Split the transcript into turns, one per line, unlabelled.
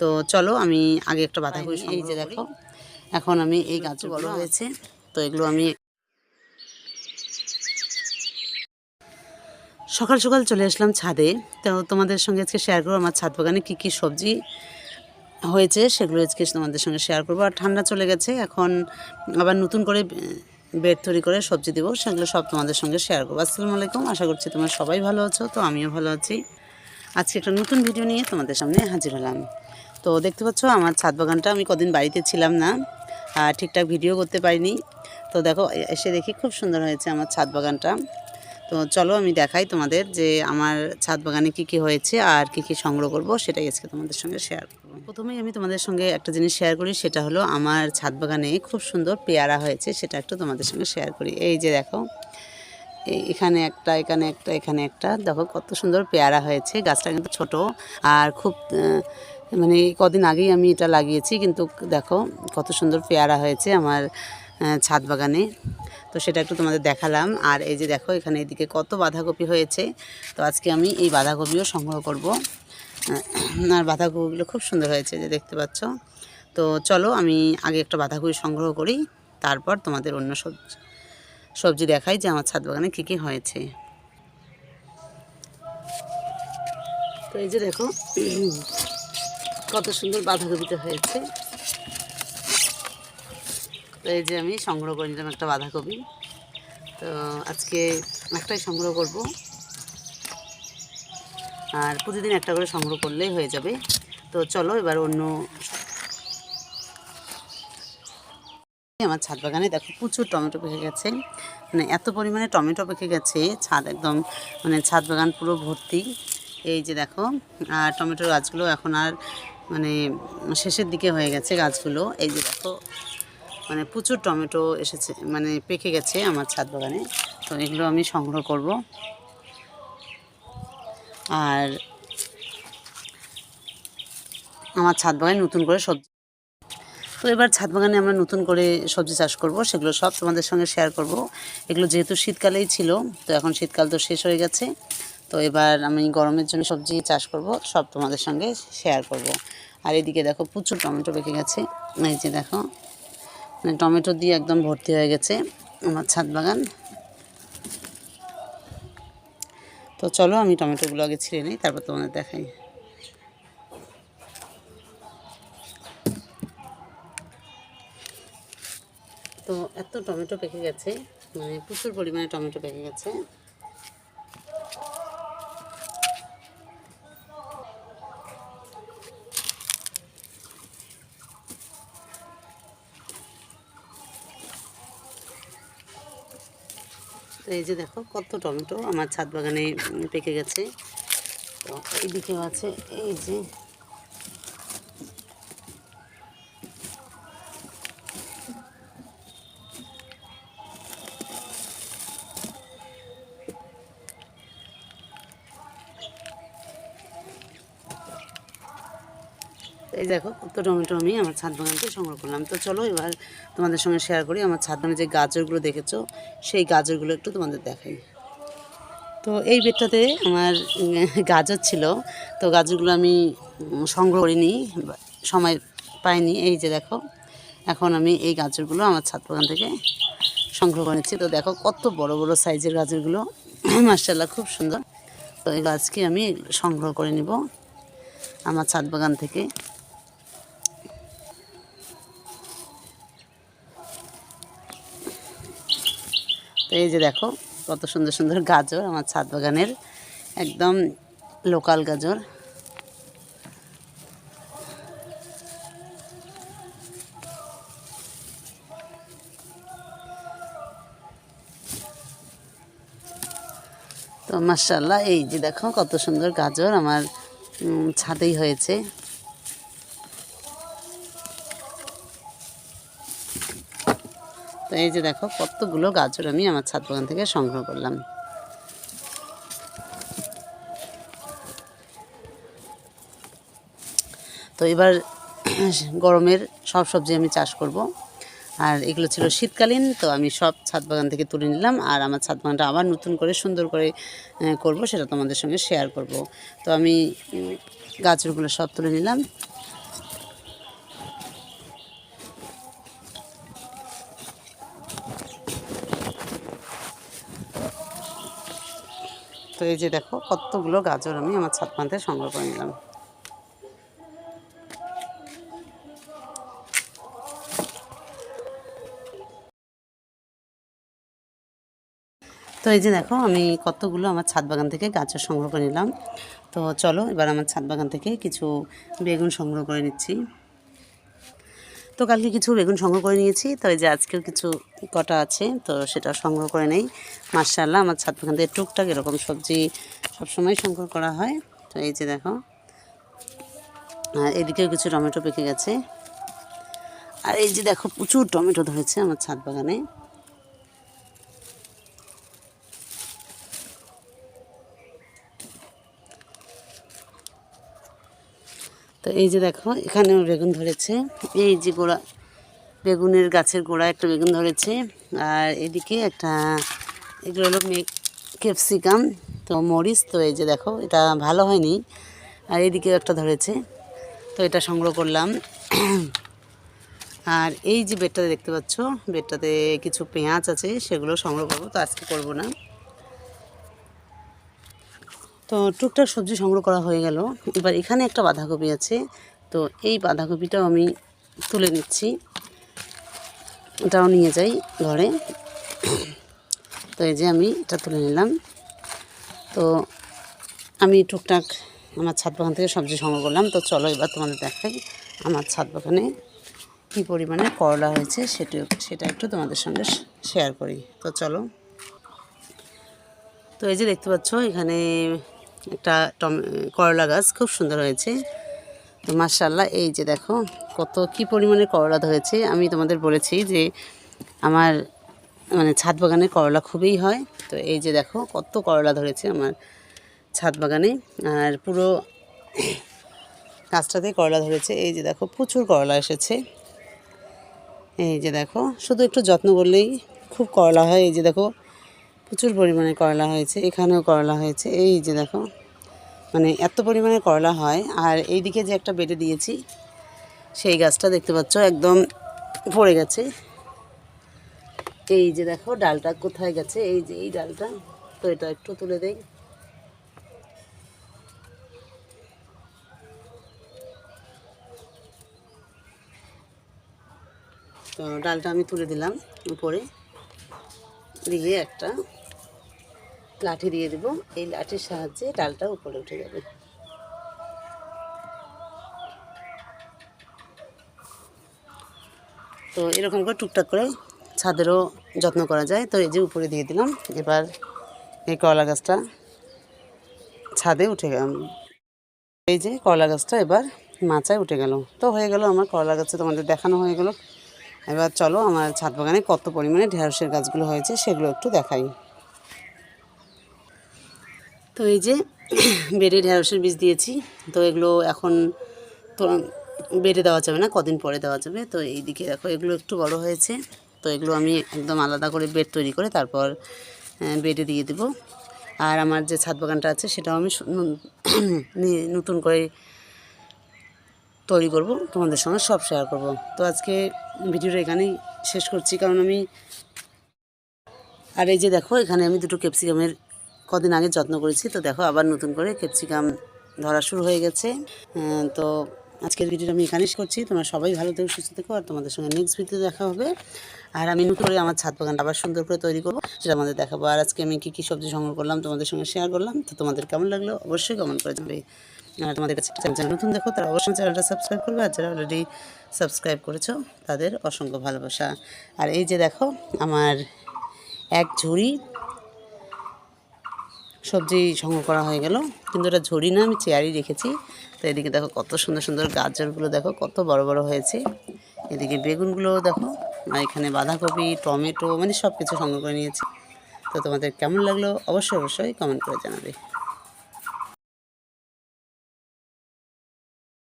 তো চলো আমি আগে একটা বাঁধাকপি এই যে দেখো এখন আমি এই গাছ বড় হয়েছে তো এগুলো আমি সকাল সকাল চলে আসলাম ছাদে। তো তোমাদের সঙ্গে আজকে শেয়ার করব আমার ছাদ বাগানে কী কী সবজি হয়েছে সেগুলো আজকে তোমাদের সঙ্গে শেয়ার করব। আর ঠান্ডা চলে গেছে এখন আবার নতুন করে বেড তৈরি করে সবজি দেবো সেগুলো সব তোমাদের সঙ্গে শেয়ার করব। আসসালামু আলাইকুম আশা করছি তোমরা সবাই ভালো আছো তো আমিও ভালো আছি। আজকে একটা নতুন ভিডিও নিয়ে তোমাদের সামনে হাজির হলাম। তো দেখতে পাচ্ছ, আমার ছাদ বাগানটা আমি কদিন বাড়িতে ছিলাম না, আর ঠিকঠাক ভিডিও করতে পারিনি। তো দেখো এসে দেখি খুব সুন্দর হয়েছে আমার ছাদ বাগানটা। তো চলো আমি দেখাই তোমাদের যে আমার ছাদ বাগানে কী কী হয়েছে আর কী কী সংগ্রহ করব, সেটাই আজকে তোমাদের সঙ্গে শেয়ার করব। প্রথমেই আমি তোমাদের সঙ্গে একটা জিনিস শেয়ার করি, সেটা হলো আমার ছাদ বাগানে খুব সুন্দর পেয়ারা হয়েছে, সেটা একটু তোমাদের সঙ্গে শেয়ার করি। এই যে দেখো এখানে একটা এখানে একটা এখানে একটা। দেখো কত সুন্দর পেয়ারা হয়েছে। গাছটা কিন্তু ছোট। আর খুব মানে কদিন আগেই আমি এটা লাগিয়েছি, কিন্তু দেখো কত সুন্দর পেয়ারা হয়েছে আমার ছাদ বাগানে। তো সেটা একটু তোমাদের দেখালাম। আর এই যে দেখো এখানে এদিকে কত বাঁধাকপি হয়েছে। তো আজকে আমি এই বাঁধাকপিও সংগ্রহ করব। আর বাঁধাকপিগুলো খুব সুন্দর হয়েছে যে দেখতে পাচ্ছ। তো চলো আমি আগে একটা বাঁধাকপি সংগ্রহ করি, তারপর তোমাদের অন্য সবজি সবজি দেখাই যে আমার ছাদ বাগানে কী কী হয়েছে। তো এই যে দেখো, কত সুন্দর বাঁধাকপিটা হয়েছে। তো এই যে আমি সংগ্রহ করে নিলাম একটা বাঁধাকপি। তো আজকে একটাই সংগ্রহ করব। আর প্রতিদিন একটা করে সংগ্রহ করলেই হয়ে যাবে। তো চলো এবার অন্য আমার ছাদ বাগানে দেখো প্রচুর টমেটো পেকে গেছে। মানে এত পরিমাণে টমেটো পেকে গেছে, ছাদ একদম মানে ছাদ বাগান পুরো ভর্তি। এই যে দেখো, আর টমেটোর গাছগুলো এখন আর মানে শেষের দিকে হয়ে গেছে গাছগুলো। এই যে দেখো মানে প্রচুর টমেটো এসেছে মানে পেকে গেছে আমার ছাদ বাগানে। তো এগুলো আমি সংগ্রহ করব। আর আমার ছাদ বাগানে নতুন করে সবজি তো এবার ছাদ বাগানে আমরা নতুন করে সবজি চাষ করব, সেগুলো সব তোমাদের সঙ্গে শেয়ার করব। এগুলো যেহেতু শীতকালেই ছিল, তো এখন শীতকাল তো শেষ হয়ে গেছে। তো এবার আমি গরমের জন্য সবজি চাষ করব, সব তোমাদের সঙ্গে শেয়ার করব। আর এদিকে দেখো প্রচুর টমেটো পেকে গেছে, এই যে দেখো। মানে টমেটো দিয়ে একদম ভর্তি হয়ে গেছে আমার ছাদ বাগান। তো চলো আমি টমেটোগুলো আগে ছিঁড়ে নিই, তারপর তোমাদের দেখাই। তো এত টমেটো পেকে গেছে মানে প্রচুর পরিমাণে টমেটো পেকে গেছে। এই যে দেখো কত টমেটো আমার ছাদ বাগানে পেকে গেছে। তো এইদিকেও আছে, এই যে এই দেখো, কত টমেটো আমি আমার ছাদ বাগান থেকে সংগ্রহ করলাম। তো চলো এবার তোমাদের সঙ্গে শেয়ার করি, আমার ছাদ বাগানে যে গাজরগুলো দেখেছ, সেই গাজরগুলো একটু তোমাদের দেখাই। তো এই বেডটাতে আমার গাজর ছিল, তো গাজরগুলো আমি সংগ্রহ করিনি, সময় পাইনি। এই যে দেখো, এখন আমি এই গাজরগুলো আমার ছাদ বাগান থেকে সংগ্রহ করেছি তো দেখো, কত বড় বড় সাইজের গাজরগুলো। মার্শাল্লাহ খুব সুন্দর। তো এই গাছকে আমি সংগ্রহ করে নিব আমার ছাদ বাগান থেকে। তো এই যে দেখো, কত সুন্দর সুন্দর গাজর, আমার ছাদ বাগানের একদম লোকাল গাজর। তো মার্শাল্লাহ এই যে দেখো, কত সুন্দর গাজর আমার ছাদেই হয়েছে। তো এই যে দেখো, কতগুলো গাজর আমি আমার ছাদ বাগান থেকে সংগ্রহ করলাম। তো এবার গরমের সব সবজি আমি চাষ করব। আর এগুলো ছিল শীতকালীন, তো আমি সব ছাদ বাগান থেকে তুলে নিলাম। আর আমার ছাদ বাগানটা আবার নতুন করে সুন্দর করে করব, সেটা তোমাদের সঙ্গে শেয়ার করব। তো আমি গাজরগুলো সব তুলে নিলাম। তো এই যে দেখো, কতগুলো গাজর আমি আমার ছাদ থেকে সংগ্রহ করে নিলাম। তো এই যে দেখো, আমি কতগুলো আমার ছাদ বাগান থেকে গাজর সংগ্রহ করে নিলাম। তো চলো, এবার আমার ছাদ বাগান থেকে কিছু বেগুন সংগ্রহ করে নিচ্ছি। তো কালকে কিছু বেগুন সংগ্রহ করে নিয়েছি। তো এই যে আজকেও কিছু কটা আছে, তো সেটা সংগ্রহ করে নেই। মার্শাল্লাহ আমার ছাদ বাগান থেকে টুকটাক এরকম সবজি সবসময় সংগ্রহ করা হয়। তো এই যে দেখো, আর এদিকেও কিছু টমেটো পেকে গেছে। আর এই যে দেখো, প্রচুর টমেটো ধরেছে আমার ছাদ বাগানে। তো এই যে দেখো, এখানেও বেগুন ধরেছে। এই যে গোড়া, বেগুনের গাছের গোড়া একটা বেগুন ধরেছে। আর এদিকে একটা, এগুলো হলো ক্যাপসিকাম, তো মরিচ, তো এই যে দেখো, এটা ভালো হয়নি। আর এদিকে একটা ধরেছে, তো এটা সংগ্রহ করলাম। আর এই যে বেডটাতে দেখতে পাচ্ছ, বেডটাতে কিছু পেঁয়াজ আছে, সেগুলো সংগ্রহ করব, তো আজকে করব না। তো টুকটাক সবজি সংগ্রহ করা হয়ে গেল। এবার এখানে একটা বাঁধাকপি আছে। তো এই বাঁধাকপিটাও আমি তুলে নিচ্ছি। ওটাও নিয়ে যাই ঘরে। তো এই যে আমি এটা তুলে নিলাম। তো আমি টুকটাক আমার ছাদ বাগান থেকে সবজি সংগ্রহ করলাম। তো চলো এবার তোমাদের দেখাই আমার ছাদ বাগানে কী পরিমাণে করলা হয়েছে সেটা সেটা একটু তোমাদের সঙ্গে শেয়ার করি। তো চলো। তো এই যে দেখতে পাচ্ছ, এখানে একটা টম, করলা গাছ, খুব সুন্দর হয়েছে। তো মার্শাল্লাহ এই যে দেখো, কত কি পরিমাণে করলা ধরেছে। আমি তোমাদের বলেছি যে আমার মানে ছাদ বাগানে করলা খুবই হয়। তো এই যে দেখো, কত করলা ধরেছে আমার ছাদ বাগানে। আর পুরো গাছটাতে করলা ধরেছে। এই যে দেখো, প্রচুর করলা এসেছে। এই যে দেখো, শুধু একটু যত্ন করলেই খুব করলা হয়। এই যে দেখো, প্রচুর পরিমাণে করলা হয়েছে। এখানেও করলা হয়েছে। এই যে দেখো মানে এত পরিমাণে করলা হয়। আর এই দিকে যে একটা বেটে দিয়েছি, সেই গাছটা দেখতে পাচ্ছ একদম পড়ে গেছে। এই যে দেখো, ডালটা কোথায় গেছে? এই যে এই ডালটা। তো এটা একটু তুলে দেই। তো ডালটা আমি তুলে দিলাম উপরে। দিয়ে একটা লাঠি দিয়ে দেব। এই লাঠির সাহায্যে ডালটা উপরে উঠে যাবে। তো এরকম করে টুকটাক করে ছাদেরও যত্ন করা যায়। তো এই যে উপরে দিয়ে দিলাম, এবার এই কলা গাছটা ছাদে উঠে গেলাম এই যে কলা গাছটা এবার মাচায় উঠে গেল। তো হয়ে গেল আমার করলা গাছে তোমাদের দেখানো হয়ে গেল। এবার চলো আমার ছাদ বাগানে কত পরিমাণে ঢেঁড়সের গাছগুলো হয়েছে সেগুলো একটু দেখাই। তো এই যে বেডে ঢেঁড়সের বীজ দিয়েছি, তো এগুলো এখন তো বেডে দেওয়া যাবে না, কদিন পরে দেওয়া যাবে। তো এই দিকে দেখো, এগুলো একটু বড় হয়েছে, তো এগুলো আমি একদম আলাদা করে বেড তৈরি করে তারপর বেডে দিয়ে দেবো। আর আমার যে ছাদ বাগানটা আছে, সেটাও আমি নতুন করে তৈরি করব। তোমাদের সঙ্গে সব শেয়ার করব। তো আজকে ভিডিওটা এখানেই শেষ করছি, কারণ আমি আর এই যে দেখো, এখানে আমি দুটো ক্যাপসিকামের কদিন আগে যত্ন করেছি। তো দেখো, আবার নতুন করে ক্যাপসিকাম ধরা শুরু হয়ে গেছে। তো আজকের ভিডিওটা আমি এখানেই করছি। তোমরা সবাই ভালো থেকো, সুস্থ থেকো, আর তোমাদের সঙ্গে নেক্সট ভিডিও দেখা হবে। আর আমি নতুন করে আমার ছাদ বাগানটা আবার সুন্দর করে তৈরি করব, সেটা আমাদের দেখাবো। আর আজকে আমি কী কী সবজি সংগ্রহ করলাম, তোমাদের সঙ্গে শেয়ার করলাম, তো তোমাদের কেমন লাগল অবশ্যই কমেন্ট করে জানাবে। আর তোমাদের কাছে চ্যানেল নতুন দেখো, তারা অবশ্যই চ্যানেলটা সাবস্ক্রাইব করবে। আর যারা অলরেডি সাবস্ক্রাইব করেছ, তাদের অসংখ্য ভালোবাসা। আর এই যে দেখো, আমার এক ঝুড়ি সবজি সংগ্রহ করা হয়ে গেল। কিন্তু ওটা ঝরি না, আমি চেয়ারই রেখেছি। তো এদিকে দেখো কত সুন্দর সুন্দর গাজরগুলো দেখো, কত বড় বড় হয়েছে। এদিকে বেগুনগুলো দেখো, আর এখানে বাঁধাকপি, টমেটো মানে সব কিছু সংগ্রহ করে নিয়েছি। তো তোমাদের কেমন লাগল? অবশ্যই অবশ্যই কমেন্ট করে জানাবে।